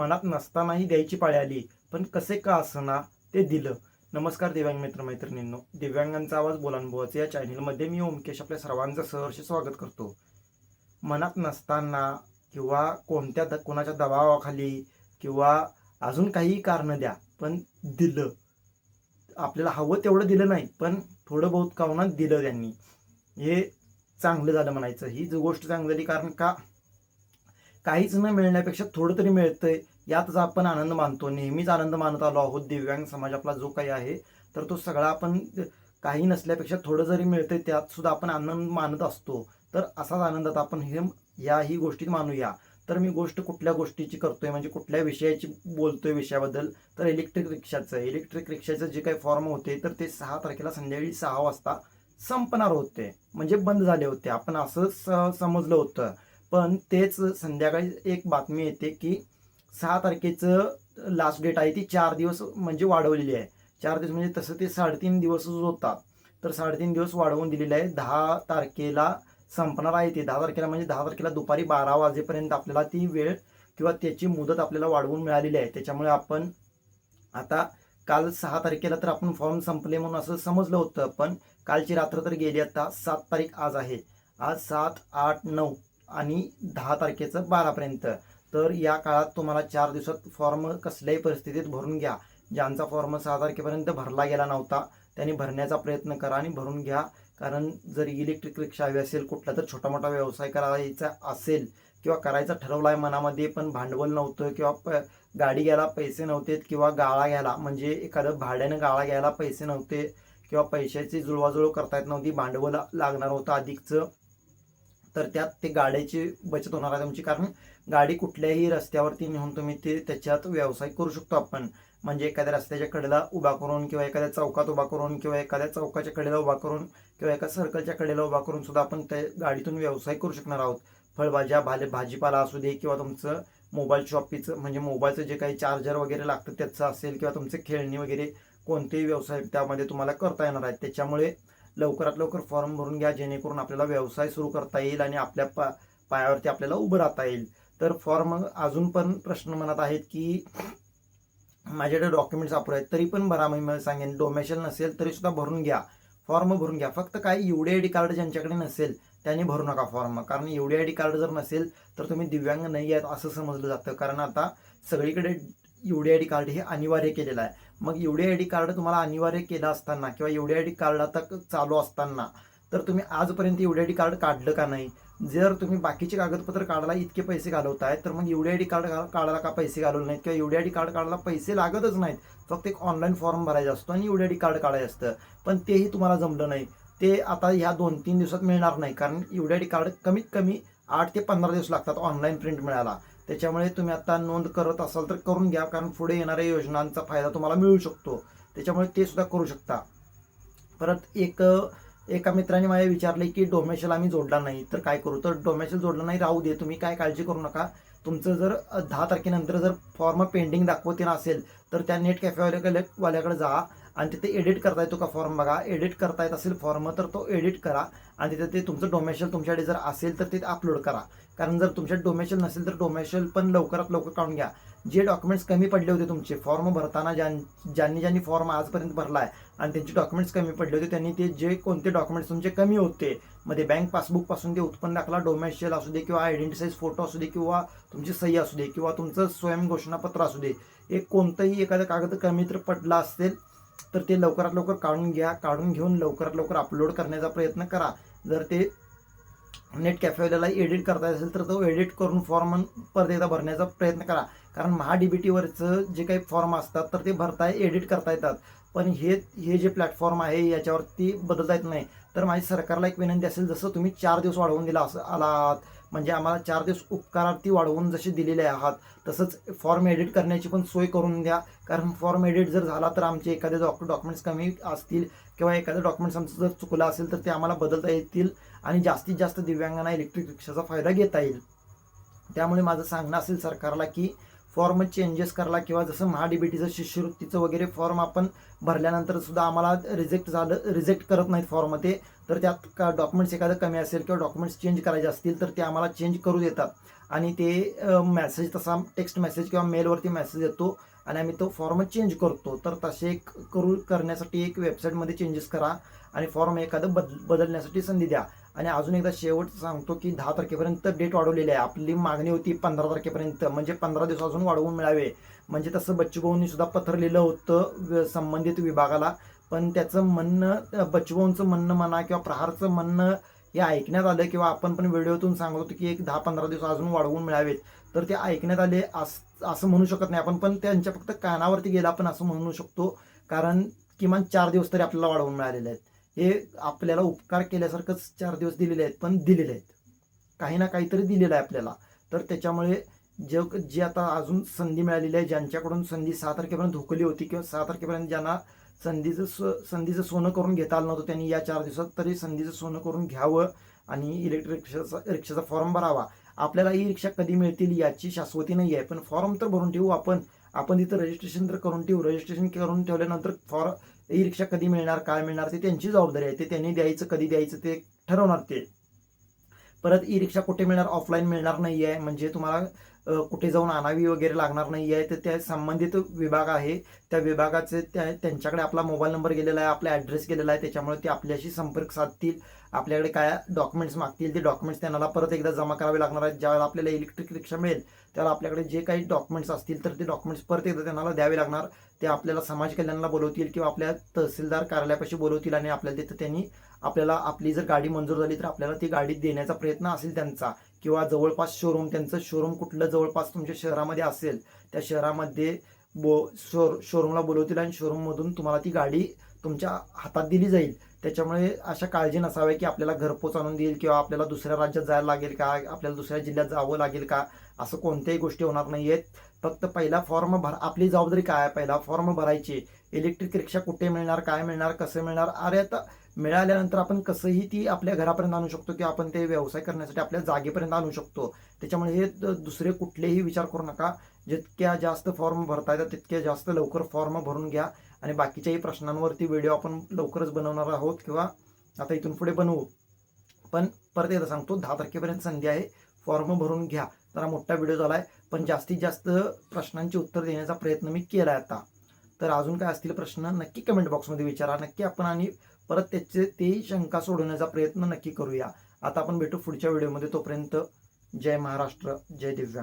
मनात नसतानाही द्यायची पाळी आली पण कसे का असना ते दिलं. नमस्कार दिव्यांग मित्र मैत्रिणींनो. दिव्यांगांचा आवाज बोलानुभवाचे या चॅनलमध्ये मी ओमकेश आपल्या सर्वांचं सहर्ष स्वागत करतो. मनात नसताना किंवा कोणत्या द कोणाच्या दबावाखाली किंवा अजून काही कारणं द्या पण दिलं. आपल्याला हवं तेवढं दिलं नाही पण थोडं बहुत कावनात दिलं त्यांनी. हे चांगलं झालं म्हणायचं. ही जी गोष्ट चांगली झाली कारण का काहीच न मिळण्यापेक्षा थोडं तरी मिळतंय यातच आपण आनंद मानतो. नेहमीच आनंद मानत आलो आहोत दिव्यांग समाज आपला जो काही आहे तर तो सगळा आपण काही नसल्यापेक्षा थोडं जरी मिळतंय त्यात सुद्धा आपण आनंद मानत असतो. तर असाच आनंदात आपण हे याही गोष्टीत मानूया. तर मी गोष्ट कुठल्या गोष्टीची करतोय म्हणजे कुठल्या विषयाची बोलतोय विषयाबद्दल तर इलेक्ट्रिक रिक्षाचं इलेक्ट्रिक रिक्षाचं जे काही फॉर्म होते तर ते सहा तारखेला संध्याकाळी सहा वाजता संपणार होते. म्हणजे बंद झाले होते. आपण असं स- समजलं होतं. पण तेच संध्याकाळी एक बातमी येते की सहा तारखेचं लास्ट डेट आहे ती चार दिवस म्हणजे वाढवलेली आहे. चार दिवस म्हणजे तसं ते साडेतीन दिवसच होता तर साडेतीन दिवस वाढवून दिलेले आहे. दहा तारखेला संपणार आहे ते. दहा तारखेला म्हणजे दहा तारखेला दुपारी बारा वाजेपर्यंत आपल्याला ती वेळ किंवा त्याची मुदत आपल्याला वाढवून मिळालेली आहे. त्याच्यामुळे आपण आता काल सहा तारखेला तर आपण फॉर्म संपले म्हणून असं समजलं होतं. पण कालची रात्र तर गेली आता. सात तारीख आज आहे. आज सात आठ नऊ. आणि दहा तारखेचं बारापर्यंत. तर या काळात तुम्हाला चार दिवसात फॉर्म कसल्याही परिस्थितीत भरून घ्या. ज्यांचा फॉर्म सहा तारखेपर्यंत भरला गेला नव्हता त्यांनी भरण्याचा प्रयत्न करा आणि भरून घ्या. कारण जर इलेक्ट्रिक रिक्षा हवी असेल कुठला तर छोटा मोठा व्यवसाय करायचा असेल किंवा करायचा ठरवलं आहे मनामध्ये पण भांडवल नव्हतं किंवा प गाडी घ्यायला पैसे नव्हते किंवा गाळा घ्यायला म्हणजे एखादं भाड्यानं गाळा घ्यायला पैसे नव्हते किंवा पैशाची जुळवाजुळव करता येत नव्हती भांडवल लागणार होतं अधिकचं. तर त्यात ते गाड्याची बचत होणार आहे तुमची कारण गाडी कुठल्याही रस्त्यावरती नेऊन तुम्ही ते त्याच्यात व्यवसाय करू शकतो आपण. म्हणजे एखाद्या रस्त्याच्या कडेला उभा करून किंवा एखाद्या चौकात उभा करून किंवा एखाद्या चौकाच्या कडेला उभा करून किंवा एका सर्कलच्या कडेला उभा करून सुद्धा आपण त्या गाडीतून व्यवसाय करू शकणार आहोत. फळभाज्या भाले भाजीपाला असू दे किंवा तुमचं मोबाईल शॉपीचं म्हणजे मोबाईलचं जे काही चार्जर वगैरे लागतं त्याचं असेल किंवा तुमचे खेळणी वगैरे कोणतेही व्यवसाय त्यामध्ये तुम्हाला करता येणार आहेत. त्याच्यामुळे लवकरात लवकर फॉर्म भरून घ्या जेणेकरून आपल्याला व्यवसाय सुरू करता येईल आणि आपल्या पा पायावरती आपल्याला उभं राहता येईल. तर फॉर्म अजून पण प्रश्न म्हणत आहेत की माझ्याकडे डॉक्युमेंट्स अप्रूव्ह आहेत तरी पण भरा मी मला सांगेन. डोमेशल नसेल तरी सुद्धा भरून घ्या. फॉर्म भरून घ्या. फक्त काय एवढे आय डी कार्ड ज्यांच्याकडे नसेल त्यांनी भरू नका फॉर्म. कारण एवढे आय डी कार्ड जर नसेल तर तुम्ही दिव्यांग नाही आहेत असं समजलं जातं. कारण आता सगळीकडे युडी आय डी कार्ड हे अनिवार्य केलेलं आहे. मग युडी आय डी कार्ड तुम्हाला अनिवार्य केलं असताना किंवा युडी आय डी कार्ड आता चालू असताना तर तुम्ही आजपर्यंत युडी आय डी कार्ड काढलं का नाही? जर तुम्ही बाकीचे कागदपत्र काढायला इतके पैसे घालवत आहेत तर मग युडी आय डी कार्ड काढायला का पैसे घालवले नाहीत? किंवा युडी आय डी कार्ड काढायला पैसे लागतच नाहीत. फक्त एक ऑनलाईन फॉर्म भरायचा असतो आणि युडी आय डी कार्ड काढायचं असतं. पण तेही तुम्हाला जमलं नाही. ते आता ह्या दोन तीन दिवसात मिळणार नाही. कारण युडी आय डी कार्ड कमीत कमी आठ ते पंधरा दिवस लागतात ऑनलाईन प्रिंट मिळायला. त्याच्यामुळे तुम्ही आता नोंद करत असाल तर करून घ्या कारण पुढे येणाऱ्या योजनांचा फायदा तुम्हाला मिळू शकतो. त्याच्यामुळे ते सुद्धा करू शकता. परत एक एका मित्राने मला विचारले की डोमेशल आम्ही जोडला नाही. तर काय करू? तर डोमेशल जोडला नाही राहू दे. तुम्ही काय काळजी करू नका. तुमचं जर दहा तारखेनंतर जर फॉर्म पेंडिंग दाखवते असेल तर त्या नेट कॅफेवाल्याकडे वाल्याकडे जा. आणि तिथे एडिट करता येतो का फॉर्म बघा. एडिट करता येत असेल फॉर्म तर तो एडिट करा. आणि तिथे ते तुमचं डोमेशल तुमच्याकडे जर असेल तर ते अपलोड करा. कारण जर तुमच्या डोमेशल नसेल तर डोमेशल पण लवकरात लवकर काढून घ्या. जे डॉक्युमेंट्स कमी पडले होते तुमचे फॉर्म भरताना ज्यां ज्यांनी ज्यांनी फॉर्म आजपर्यंत भरला आहे आणि त्यांचे डॉक्युमेंट्स कमी पडले होते त्यांनी ते जे कोणते डॉक्युमेंट्स तुमचे कमी होते मध्ये बँक पासबुकपासून ते उत्पन्न दाखला डोमेशियल असू दे किंवा आयडेंटी साईज फोटो असू दे किंवा तुमची सही असू दे किंवा तुमचं स्वयं घोषणापत्र असू दे एक कोणतंही एखादं कागद कमी तर पडला असेल तर ते लवकरात लवकर काढून घ्या काढून घेऊन लवकरात लवकर अपलोड करण्याचा प्रयत्न करा. जर ते नेट कॅफेवाल्याला एडिट करता असेल तर तो एडिट करून फॉर्म परत एकदा भरण्याचा प्रयत्न करा. कारण महा डी बी टीवरचं जे काही फॉर्म असतात तर ते भरताय एडिट करता येतात. पण हे हे जे प्लॅटफॉर्म आहे याच्यावरती बदलता येत नाही. तर माझी सरकारला एक विनंती असेल जसं तुम्ही चार दिवस वाढवून दिला असं आलात म्हणजे आम्हाला चार दिवस उपकारार्थी वाढवून जसे दिलेले आहात तसंच फॉर्म एडिट करण्याची पण सोय करून द्या. कारण फॉर्म एडिट जर झाला तर आमचे एखादे डॉक्टर डॉक्युमेंट्स कमी असतील किंवा एखादं डॉक्युमेंट्स आमचं जर चुकलं असेल तर ते आम्हाला बदलता येतील आणि जास्तीत जास्त दिव्यांगांना इलेक्ट्रिक रिक्षाचा फायदा घेता येईल. त्यामुळे माझं सांगणं असेल सरकारला की फॉर्म चेंजेस करायला किंवा जसं महाडीबीटीचं शिष्यवृत्तीचं वगैरे फॉर्म आपण भरल्यानंतर सुद्धा आम्हाला रिजेक्ट झालं रिजेक्ट करत नाहीत फॉर्म ते. तर त्यात का डॉक्युमेंट्स एखादं कमी असेल किंवा डॉक्युमेंट्स चेंज करायचे असतील तर ते आम्हाला चेंज करू देतात. आणि ते मेसेज तसा टेक्स्ट मेसेज किंवा मेलवरती मेसेज येतो आणि आम्ही तो फॉर्म चेंज करतो. तर तसे एक करू करण्यासाठी एक वेबसाईटमध्ये चेंजेस करा आणि फॉर्म एखादं बद बदलण्यासाठी संधी द्या. आणि अजून एकदा शेवट सांगतो की दहा तारखेपर्यंत डेट वाढवलेली आहे. आपली मागणी होती पंधरा तारखेपर्यंत. म्हणजे पंधरा दिवस अजून वाढवून मिळावे. म्हणजे तसं बच्चूभाऊंनी सुद्धा पत्र लिहिलं होतं संबंधित विभागाला. पण त्याचं म्हणणं बच्चूभाऊंचं म्हणणं म्हणा किंवा प्रहारचं म्हणणं हे ऐकण्यात आलं किंवा आपण पण व्हिडिओतून सांगत होतो की एक दहा पंधरा दिवस अजून वाढवून मिळावेत. तर ते ऐकण्यात आले असं म्हणू शकत नाही आपण. पण त्यांच्या फक्त कानावरती गेला आपण असं म्हणू शकतो. कारण किमान चार दिवस तरी आपल्याला वाढवून मिळालेले आहेत. हे आपल्याला उपकार केल्यासारखंच चार दिवस दिलेले आहेत पण दिलेले आहेत. काही ना काहीतरी दिलेलं आहे आपल्याला. तर त्याच्यामुळे जग जी आता अजून संधी मिळालेली आहे ज्यांच्याकडून संधी सहा तारखेपर्यंत धोकली होती किंवा सहा तारखेपर्यंत ज्यांना संधीचं स संधीचं सोनं करून घेता आलं नव्हतं त्यांनी या चार दिवसात तरी संधीचं सोनं करून घ्यावं आणि इलेक्ट्रिक रिक्षाचा रिक्षाचा फॉर्म भरावा. आपल्याला ई रिक्षा कधी मिळतील याची शाश्वती नाही आहे पण फॉर्म तर भरून ठेवू आपण. आपण तिथं रजिस्ट्रेशन तर करून ठेवू. रजिस्ट्रेशन करून ठेवल्यानंतर फॉर ई रिक्षा कधी मिळणार काय मिळणार ते त्यांची जबाबदारी आहे. ते त्यांनी द्यायचं कधी द्यायचं ते ठरवणार ते. परत ई रिक्षा कुठे मिळणार ऑफलाईन मिळणार नाही आहे म्हणजे तुम्हाला कुठे जाऊन आणावी वगैरे लागणार नाही आहे तर त्या संबंधित विभाग आहे. त्या विभागाचे त्या त्यांच्याकडे आपला मोबाईल नंबर गेलेला आहे आपला ॲड्रेस गेलेला आहे. त्याच्यामुळे ते आपल्याशी संपर्क साधतील. आपल्याकडे काय डॉक्युमेंट्स मागतील ते डॉक्युमेंट्स त्यांना परत एकदा जमा करावे लागणार आहेत. ज्यावेळेला आपल्याला इलेक्ट्रिक रिक्षा मिळेल त्याला आपल्याकडे जे काही डॉक्युमेंट्स असतील तर ते डॉक्युमेंट्स परत एकदा त्यांना द्यावे लागणार. ते आपल्याला समाज कल्याणला बोलवतील किंवा आपल्या तहसीलदार कार्यालयापाशी बोलवतील आणि आपल्याला तिथं त्यांनी आपल्याला आपली जर गाडी मंजूर झाली तर आपल्याला ती गाडी देण्याचा प्रयत्न असेल त्यांचा. किंवा जवळपास शोरूम त्यांचं शोरूम कुठलं जवळपास तुमच्या शहरामध्ये असेल त्या शहरामध्ये बो शोर शोरूमला बोलवतील आणि शोरूममधून तुम्हाला ती गाडी तुमच्या हातात दिली जाईल. त्याच्यामुळे अशा काळजी नसावी की आपल्याला घरपोच आणून देईल किंवा आपल्याला दुसऱ्या राज्यात जायला लागेल का? आपल्याला दुसऱ्या जिल्ह्यात जावं लागेल का? असं कोणत्याही गोष्टी होणार नाही आहेत फक्त पहिला फॉर्म भर आपली जबाबदारी काय आहे? पहिला फॉर्म भरायची. इलेक्ट्रिक रिक्षा कुठे मिळणार काय मिळणार कसं मिळणार? अरे आता मिळाल्यानंतर आपण कसंही ती आपल्या घरापर्यंत आणू शकतो किंवा आपण ते व्यवसाय करण्यासाठी आपल्या जागेपर्यंत आणू शकतो. त्याच्यामुळे हे द- दुसरे कुठलेही विचार करू नका. जितक्या जास्त फॉर्म भरता येतात तितक्या जास्त लवकर फॉर्म भरून घ्या. आणि बाकीच्याही प्रश्नांवरती व्हिडिओ आपण लवकरच बनवणार आहोत किंवा आता इथून पुढे बनवू. पण परत एकदा सांगतो दहा तारखेपर्यंत संधी आहे. फॉर्म भरून घ्या. जरा मोठा व्हिडिओ झाला आहे पण जास्तीत जास्त प्रश्नांची उत्तर देण्याचा प्रयत्न मी केला आहे आता. तर अजून काय असतील प्रश्न नक्की कमेंट बॉक्समध्ये विचारा. नक्की आपण आणि परत त्याचे तेही शंका सोडवण्याचा प्रयत्न नक्की करूया. आता आपण भेटू पुढच्या व्हिडिओमध्ये तोपर्यंत जय महाराष्ट्र जय दिव्यांग.